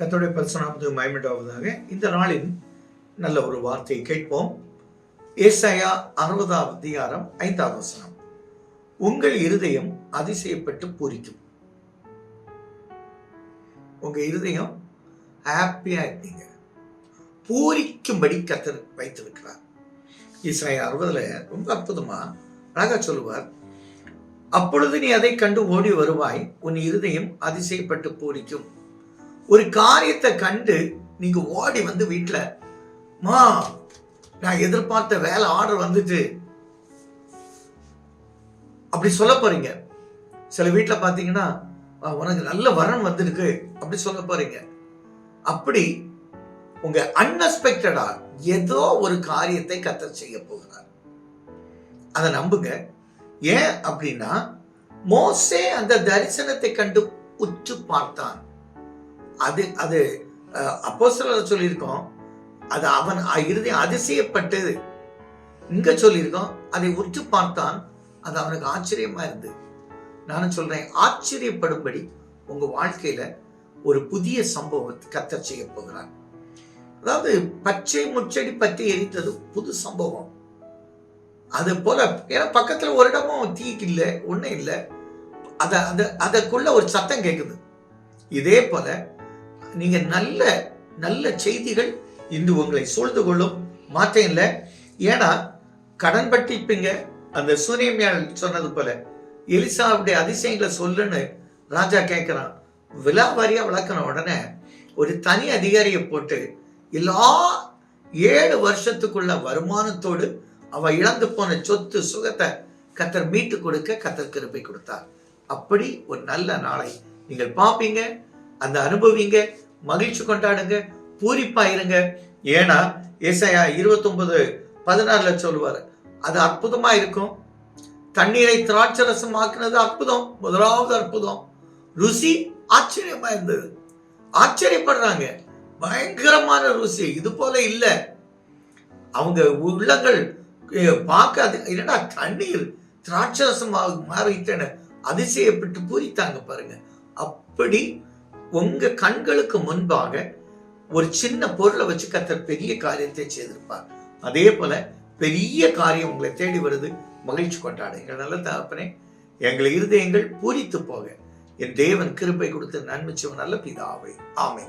கத்தோடைய பரிசுனாமத்துக்கு மயமிட்டாவதாக இந்த நாளின் நல்ல ஒரு வார்த்தையை கேட்போம். ஏசாயா அறுபதாவது அதிகாரம் ஐந்தாவது வசனம். உங்கள் இருதயம் அதிசயப்பட்டு பூரிக்கும். உங்க இருதயம் ஹாப்பியா இருப்பீங்க. பூரிக்கும்படி கத்தர் வைத்திருக்கிறார். இஸ்ராயல் அறுபதுல ரொம்ப அற்புதமா அழகா சொல்லுவார். அப்பொழுது நீ அதை கண்டு ஓடி வருவாய் உன் இருதயம் அதிசயப்பட்டு பூரிக்கும். ஒரு காரியத்தை கண்டு நீங்க ஓடி வந்து வீட்டில் மா நான் எதிர்பார்த்த வேலை ஆர்டர் வந்துட்டு. அப்படி சொல்ல போறீங்க. சில வீட்டில் பார்த்தீங்கன்னா உனக்கு நல்ல வரன் வந்திருக்கு. அப்படி சொல்ல போறீங்க. அப்படி உங்க அன்எக்ஸ்பெக்டடா ஏதோ ஒரு காரியத்தை கத்தர் செய்ய போகிறார். அதை நம்புங்க. ஏன் அப்படின்னா மோசே அந்த தரிசனத்தை கண்டு உற்று பார்த்தான். அது அது அப்போ சொல்லியிருக்கோம். அது அவன் இறுதி அதிசயப்பட்டது. இங்க சொல்லியிருக்கோம். அதை உற்று பார்த்தான் அது அவனுக்கு ஆச்சரியமா இருந்தது. நானும் சொல்றேன் ஆச்சரியப்படும்படி உங்க வாழ்க்கையில ஒரு புதிய சம்பவத்தை கத்த செய்ய போகிறார். அதாவது பச்சை முச்சடி பற்றி எரித்தது புது சம்பவம். அது போல ஏன்னா பக்கத்துல ஒரு இடமும் தீக்கு இல்லை ஒன்றும் இல்லை. அதை அதை அதற்குள்ள ஒரு சத்தம் கேட்குது இதே போல நீங்க நல்ல நல்ல செய்திகள் இன்று உங்களை சூழ்ந்து கொள்ளும். மாற்றம் இல்லை. ஏன்னா கடன் பட்டிப்பீங்க அந்த சூரியமியால் சொன்னது போல எலிசாவுடைய அதிசயங்களை சொல்லுன்னு ராஜா கேட்கிறான். விலாவாரியா விளக்கின உடனே ஒரு தனி அதிகாரியை போட்டு எல்லா ஏழு வருஷத்துக்குள்ள வருமானத்தோடு அவ இழந்து போன சொத்து சுகத்தை கத்தர் மீட்டு கொடுக்க கத்தர் கிருப்பை கொடுத்தார். அப்படி ஒரு நல்ல நாளை நீங்கள் பார்ப்பீங்க. அந்த அனுபவிங்க மகிழ்ச்சி கொண்டாடுங்க பூரிப்பா இருங்க. ஏன்னா ஏசாயா இருபத்தொன்பது பதினாறுல சொல்லுவார் அது அற்புதமா இருக்கும். தண்ணீரை திராட்சரசம் ஆக்குனது அற்புதம் முதலாவது அற்புதம். ருசி ஆச்சரியமா இருந்தது. ஆச்சரியப்படுறாங்க. பயங்கரமான ருசி இது போல இல்லை. அவங்க உள்ளங்கள் பார்க்காது என்னடா தண்ணீர் திராட்சரசமாக மாறிட்டேன்னு அதிசயப்பட்டு பூரித்தாங்க பாருங்க. அப்படி உங்க கண்களுக்கு முன்பாக ஒரு சின்ன பொருளை வச்சு கத்தர் பெரிய காரியத்தை செய்திருப்பார். அதே போல பெரிய காரியம் உங்களை தேடி வருது. மகிழ்ச்சி கொண்டாடுங்கள். நல்ல தகப்பனே எங்கள் இருதயங்கள் பூரித்து போக. என் தேவன் கிருப்பை கொடுத்து நன்மை நல்ல பிதாவை. ஆமை